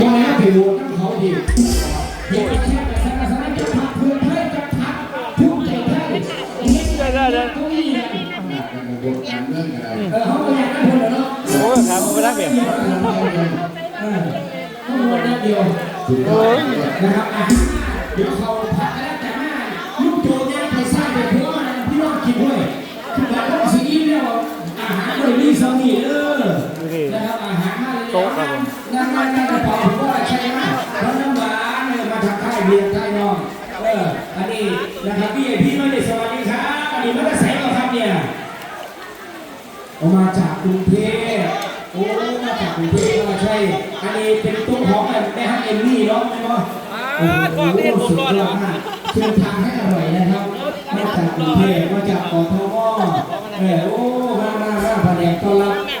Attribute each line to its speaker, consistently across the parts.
Speaker 1: ยังไงก็ไปโหวตน้ำเขาดีเดี๋ยวไปแช่ไปสนับสนุนจะพักเพื่อไทยจะพักภูมิใจไทยเฮ็ด
Speaker 2: ได้ได้ได้
Speaker 1: เก้าอี้เนี่ย
Speaker 3: บทการเรื่ออ
Speaker 1: เขาอยากได้คนเหรอเนาะ
Speaker 2: โอ้ยครับผมไม่ได้เปลี่ยน
Speaker 1: เออต้องโหวตนัดเดียวนะครับเดี๋ยวเขาพักแล้วแต่หน้าลูกโจเนี่ยไปสร้างเป็นเพื่อนพี่น้องกินด้วยคือแบบต้องสิ่งนี้เนี่ยอาหารเลยนี่สามีเออ มา
Speaker 2: ใน
Speaker 1: กระเป๋าผมว่าใช่ไหมเพราะน้ำหวานเนี่ยมาทางค่ายเบียร์ค่ายน้องเอออันนี้นะครับพี่พี่ไม่ได้สวัสดีครับอันนี้มันก็ใส่เอาครับเนี่ยเอามาจากกรุงเทพโอ้มาจากกรุงเทพก็ใช่อันนี้เป็นตุ้งของแม่ฮักเอมมี่เนาะเนาะโอ้โหสุดยอดมากเชิญทางให้อร่อยนะครับมาจากกรุงเทพมาจากกทมเออโอ้มามามาแผนกต้อนรับ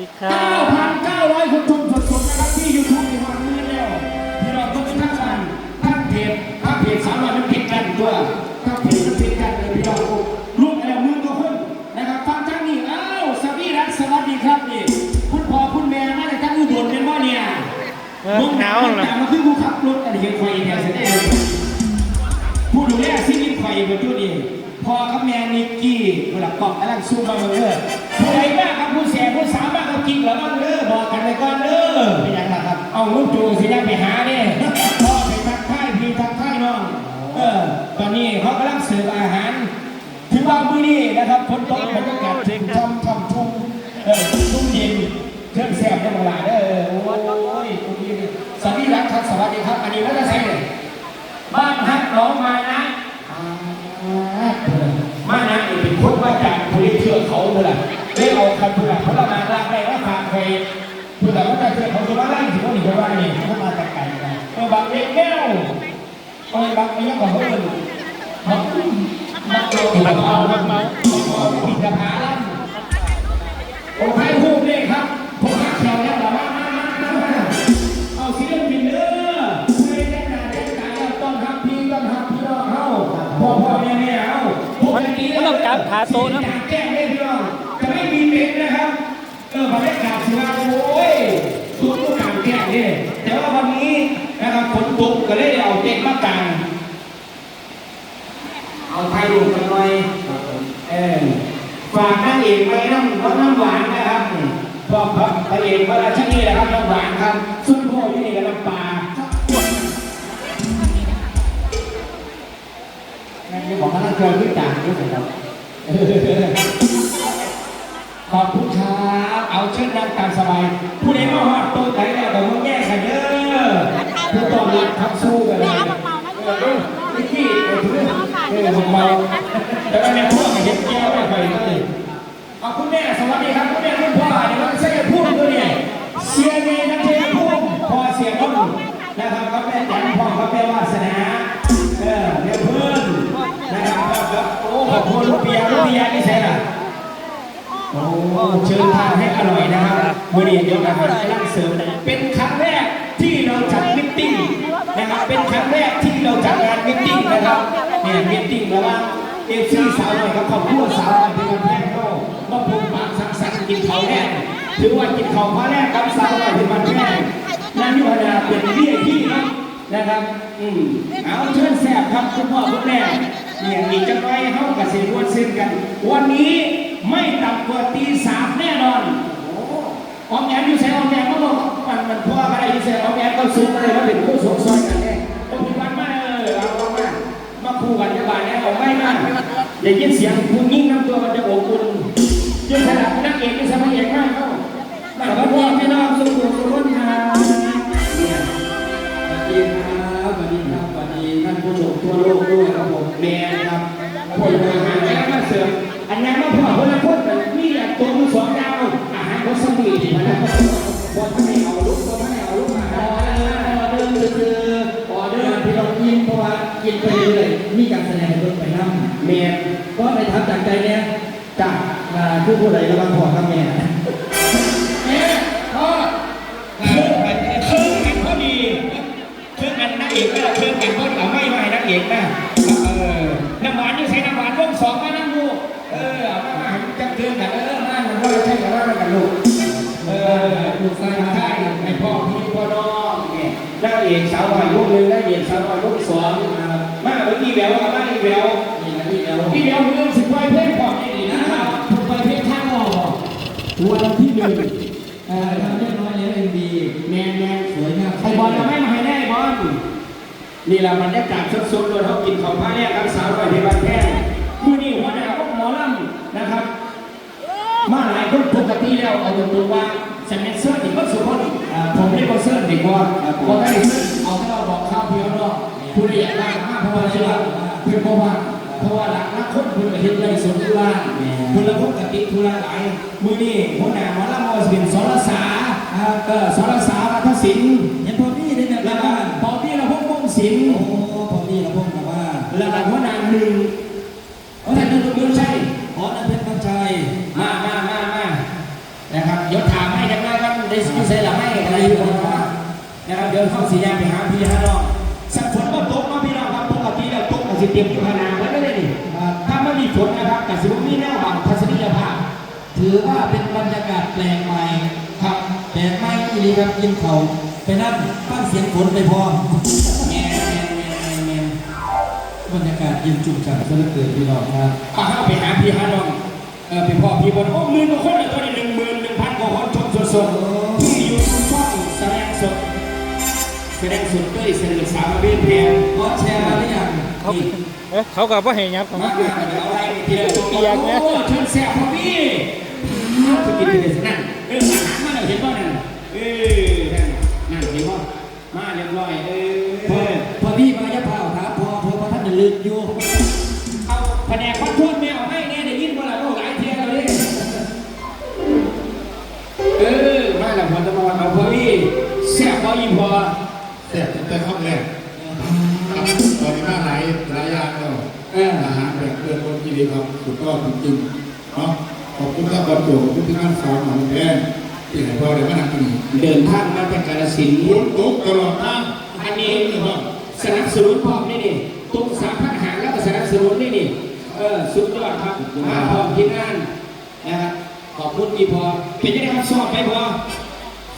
Speaker 1: ดีค
Speaker 2: รับ
Speaker 1: 9,900คนชมสดๆนะครับที่ยูทูบในวันนี้แล้วที่เราต้องทั้งวันทั้งเพจทั้งเพจสามวันมันผิดกันตัวทั้งเพจมันผิดกันเลยพี่น้องรวมแล้วมือตัวคนนะครับฟังทั้งนี้อ้าวสวีรักสวัสดีครับนี่คุณพ่อคุณแม่มาจากทั้งอุบลเป็นว่าเนี่ย
Speaker 2: เออหนาว
Speaker 1: เล
Speaker 2: เลย
Speaker 1: ยมาขึ้นผู้ขับรถอะไรยังคอยเนี่ยเสร็จได้เลยผู้ดูแลชีวิตคอยมาจุดนี้ พ่อกับแม่นิกกี้เวลาปอกกำลังสู้มาเมื่อผู้ใดบ้างครับผู้แสบผู้สาวบ้างครับกินหรือบ้างเด้อบอกกันไปก่อนเด้อเป็นยังไงครับ เอาลูกจูสิได้ไปหาเนี่ยพ่อไปทักทายพี่ทักทายน้องเออตอนนี้เขากำลังเสิร์ฟอาหารถือว่ามื้อนี้นะครับฝนตกบรรยากาศช่ำช่ำชุ่มเออชุ่มเย็นเครื่องแซ่บได้เวลาเด้อโอ้ยโอ้ยสวัสดีครับสวัสดีครับ อันนี้ว่าจะใช่เนี่ยบ้านฮักน้องมานะ มานะนี่เป็นคนมาจากผลิตเทือกเขาเลยล่ะได้เอาคันเพื่อพระมาลากได้แล้วฝากใครเพื่อว่าได้เทือเขาจะมาไล่ถึงว่าหนีไปว่านี่เขามาจากไกลกันเออบางเล็กแก้วเออบางเนี้ยของเขาเลยบางบางเราบางเอาบางเมาผิดกระพาล่างโอ้ใครพูดเนี่ย มันต้อง
Speaker 2: การขาโต๊ะนะ
Speaker 1: แจ้งได้พี่น้องจะไม่มีเม็ดนะครับ เออบรรยากาศสิว่าโอ้ยทุกทุกการแก้เนี่ยแต่ว่าวันนี้นะครับฝนตกก็เลยเอาเต็นท์มากางเอาไทยรูปกันหน่อยเออฝากนางเอกไว้น้ำรสน้ำหวานนะครับพ่อพระพระเอกพระราชินีนะครับน้ำหวานครับซุปพ่ออยู่นี่กับน้ำปลาแม่งบอกว่าน่าเคยขึ้นจานด้วยครับ ขอบคุณครับเอาเชิญนั่งตามสบาย ผู้ใดมาฮอดโต๊ะไหนแล้วก็มึงแยกกันเด้อผู้ต้องรับทับสู้กันเลยเออนี่ที่เออถือเออผมเมาแต่ว่าแม่พ่อกับเด็กแก้วไม่ค่อยเลยเอาคุณแม่สวัสดีครับคุณแม่คุณพ่อเดี๋ยวเราจะพูดตัวเนี่ยเสียเงยนักเทยพูดพ่อเสียรุ่นนะครับครับแม่แตนพ่อครับแม่วาสนา เชิญทานให้อร่อยนะครับวันนี้เดี๋ยวเราจะร่างเสริมเป็นครั้งแรกที่เราจัดมิทติ้งนะครับเป็นครั้งแรกที่เราจัดงานมิทติ้งนะครับเนี่ยมิทติ้งระหว่าเอฟซีสาวหน่อยกับครอบครัวสาวหน่อยเป็นวันแรกก็มาพูดปากสังสรรค์กินข้าแรกถือว่ากินข้าพระแรกกับสาวหน่อยเป็นวันแรกนั่นอยู่นาเป็นเบี้ยที่นะนะครับ อืมเอาเชิญแสบครับคุณพ่อคุณแม่เนี่ยมีจะไปเข้ากับเสียรวดเส้นกัน วันนี้ ไม่ต่ำกว่าตีสามแน่นอนออมแอมอยู่ใส่ออมแอมก็บอกมันมันพ่ออะไรอยู่ใส่ออมแอมก็ซุกอะไรมาเป็นผู้สงซอยกันแน่ต้องมีวันมาเออเอาเอามามาคู่กันจะบานแน่เอาไม่มาอย่ายินเสียงผู้ยิ่งน้ำตัวมันจะอบอุ่นยิ่งขนาดนักเอกไม่ใช่พระเอกมากเข้าแต่ว่าพ่อพี่น้องสุขุมสุขครับเนี่ยสวัสดีครับสวัสดีครับสวัสดีท่านผู้ชมทั่วโลกด้วยครับผมแมนครับผลอาห ก็สวีทนะบอลไม่เอาลูกบอลไม่เอาลุกมาออเดอร์ออเดอร์คือออเดอร์ที่เรากินเพราะว่ากินไปเรื่อยมีการแสดงเรื่อไปนั่เมียก็ในทับจากใจเนี่ยจากผู้ผู้ใดระวังพอครับเมี
Speaker 3: ยเมียพ่
Speaker 1: อเครื่องกันพอดีเครื่องกันนักเอกก็เครื่องก็นพ่อเอาไม่ไว้นักเอกนะ มันว่ากกันลูก เออลูกชายชายไอพ่อพี่พ่อน้องเนี่ยนักเอกสาวหน่อยลูกหนึ่งนักเอกสาวหน่อยลูกสองมาเมื่อกี้แววมาอีแววนี่นะพี่แววพี่แววเรื่องสิบไว้เพื่อนความนี่นะครับไปเพื่อนข้างออวันที่หนึ่ง
Speaker 4: เออทำเรียบร้อยแล้วเอ็มดี
Speaker 1: แมนแมน
Speaker 4: สวยงาม
Speaker 1: ไอบอลจะไม่มาให้ได้บอลนี่แหละบรรยากาศสดๆเลยเขากินของพระเนี่ยครับสาวหน่อยที่บ้านแค่มือนี่หัวหน้าพวกหมอลำนะครับ หลายคนปกติแล้วเอาตรงๆว่าฉันเป็นเสื้อที่ก็สุดคนผมเรียกว่าเสื้อดีกว่าพอได้เสื้อเอาที่เราบอกข้าวเพียวเนาะผู้เรียนได้มากเพราะว่าเชื่อเพื่อเพราะว่าเพราะว่าหลักนักคนคุณเห็นเลยสนทุลาคุณละพกกติทุลาหลายมือนี่หัวหน้าหมอลำมอสินสรสาเออสรสาวัฒศิลป์
Speaker 4: ยัน
Speaker 1: พ พี่ฮะน้องสักฝนก็ตกเนาะพี่น้องครับปกติแล้วตกกับสิเตรียมอยู่ขนาดนั้นเลยนี่ถ้าไม่มีฝนนะครับกับสิบมีแนวบังทัศนียภาพ
Speaker 4: ถือว่าเป็นบรรยากาศแปลกใหม่
Speaker 1: ครับ
Speaker 4: แปลกใหม่อีหลีครับกินเขาวไปนั่งฟังเสียงฝนไปพร้อม
Speaker 1: แง่แง่แง่แง่
Speaker 4: บรรยากาศเย็นชุ่มฉ่ำซะเหลือเกินพี่น้องครับ
Speaker 1: ข้าเข้าไปหาพี่ฮะน้องเออเป็นพ่อพี่บนโอ้หมื่นกว่าคนเลยตัวนี้หนึ่งหมื่นหนึ่งพันกว่าคนชมสดๆที่อยู่ทุกช่องแสดงสด แสดงสดด้วยเสนอสาวเบียนแพง
Speaker 4: ขอแชร์มาหรือยัง
Speaker 2: เขา
Speaker 4: นี่
Speaker 2: เอ๊ะเขากับว่าเห็นยับ
Speaker 1: มามาเดี๋ยวเอาอะไรทีละตัวเปียกนะโอ้เชิญแซ่บพ่อพี่จะกินที่ไหนนั่นเอออาหารมาแล้วเห็นป่ะนั่นเออนั่นนั่นเห็นป่ะมาเรียบร้อยเอ
Speaker 4: พอ
Speaker 1: อ
Speaker 4: พอพี่มายะพร้าวถามพอพอพอท่านจะลืมอยู่
Speaker 1: แซ่บ
Speaker 3: แต่ข้าวแรกครับตอนนี้มาหลายหลายอย่างแล้ว
Speaker 1: เออ
Speaker 3: อาหารแบบเพื่อนคนที่ดีครับสุดยอดจริงๆเนาะขอบคุณครับบอลโจขอบคุณที่งานสาวหนองแพงที่ให้พ่อได้มานั่งที่นี่
Speaker 1: เดินทางมาจากกาฬสินธุ์
Speaker 3: ฝนตกตลอดทาง
Speaker 1: อันนี้สนับสนุนพร้อมนี่นี่ตุ้งสามพันหารแล้วก็สนับสนุนนี่นี่เออสุดยอดครับมาพร้อมที่งานนะครับขอบคุณพี่พอเป็นยังไงครับสอบไหมพอ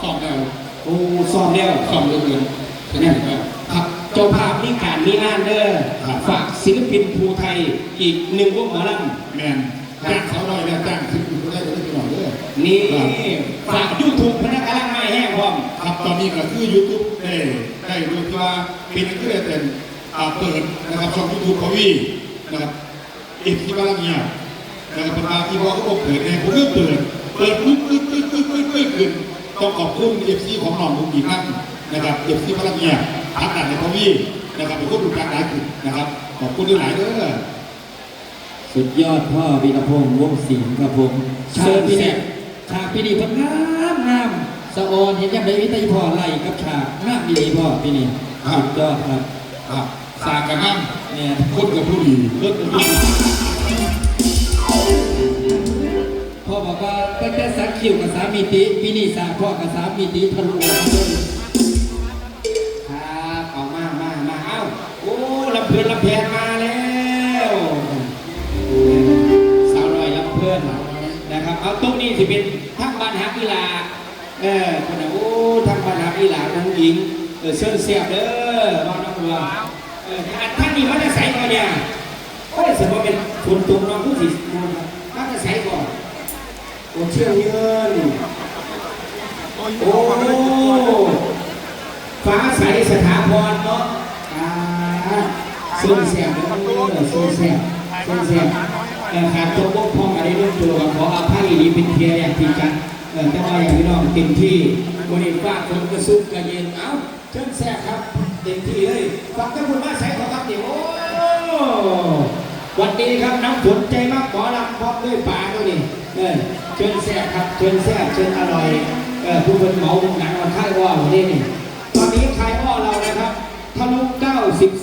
Speaker 3: สอบแล้ว
Speaker 1: โอ้สอบแล้ว
Speaker 3: สอบเรื่องเงิ น
Speaker 1: เนี่ยครับเจ้าภาพนี่การมีงานเด้อ
Speaker 3: ครับ
Speaker 1: ฝากศิลปินภูไทยอีกหนึ่งวงหมอล
Speaker 3: แมนจ้างเขาหน่อยนะจ้างขึ้นอยู่ได้ก็ได้ไปหน่อยเด้อำ
Speaker 1: นี่ฝากยูทูบพนักงานไม่แห้งพร้อม
Speaker 3: ครับตอนนี้ก็คือยูทูบได้ได้ดูที่ว่าเป็นก็ได้เป็นอ่าเปิดนะครับช่องยูทูบเขาวีนะครับอีกที่บ้านเงียบนะครับเป็นบางที่ว่าเขาบอกเปิดเนี่ยผมก็เปิดเปิดปึ๊บปึ๊บปึ๊บปึ๊บปึ๊บปึ๊บขึ้นต้องขอบคุณเอฟซีของน้องลุงอีกครั้ง นะครับเอฟซีบ้านเงียบทักกันในเขาวีนะครับเป็นคนดูการหลายขึ้นนะครับ ขอบคุณด้วยหลายเด้อ
Speaker 4: สุดยอดพ่อวีรพงษ์วงศิลป์ครับผมฉากพี่นี่ฉากพี่นี่เพิ่นงามงามสะออนเห็นยังไงวิทยพ่อไล่กับฉากงามดีพ่อพี่นี่สุดยอดครับ
Speaker 3: ครับสากกันนั่ง
Speaker 4: เนี่ย
Speaker 3: คนกับผู้ดีเลิศกับผู้ดี
Speaker 4: พ่อบอกว่าตั้งแต่สักคิวกับสามีติพี่นี่สากพ่อกับสามีติทะลุออกมาเลย
Speaker 1: เพลินลำแพนมาแล้วสาวน้อยลำเพลินนะครับเอาตรงนี้ที่เป็นทั้งบ้านฮักอีหลาเออคนน่ะโอ้ทั้งบ้านฮักอีหลาน้องหญิงเออเชิญเสียบเด้อบ้านน้องบัวเออท่านนี้เขาจะใส่ก่อนเนี่ยโอ้ยสมมติเป็นคนตรงน้องผู้สิเขาจะใส่ก่อนโอ้เชื่อเงินโอ้ฟ้าใสสถาพรเนาะ ซึ่งเสียงเด้อซึ่งเสียงซึ่งเสียงเอ่อขาดตัวบกพร่องอะไรเรื่องตัวขออภัยดีเป็นเพียรอย่างจริงจังเออแต่ว่าอย่างพี่น้องเต็มที่วันนี้ฟ้าฝนกระซุบกระเย็นเอ้าเชิญแซ่บครับเต็มที่เลยฟังท่านผู้ว่าใช้ขอครับเดี๋ยวโอ้วันนี้ครับน้ำฝนใจมากขอรับพร้อมด้วยป่าด้วยนี่เออเชิญแซ่บครับเชิญแซ่บเชิญอร่อยเออผู้เป็นเหมาหนังวันค่ายว่าวันนี้นี่ตอนนี้ขายอ้อเรานะครับทะลุ93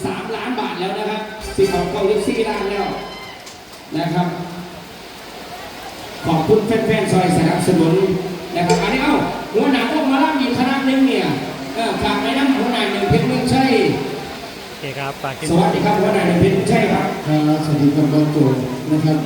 Speaker 1: ล้านบาท แล้วนะครับสิบของเกาหลีซีล้านแล้วนะครับ ขอบคุณแฟนๆซอยสนับสนุนนะครับอันนี้เอ้าหัวหน้าพวกมาล่ำอีกคณะหนึงเนี่ยเออฝากไปน้ำหัวหน้าหนึ่งเพชรเมืองชัย
Speaker 2: ครับฝากกิน
Speaker 1: สวัสดีครับหัวหน้าในเพชรใช่ครับ
Speaker 3: ครับสวัสดีครับบอลโจนะครับ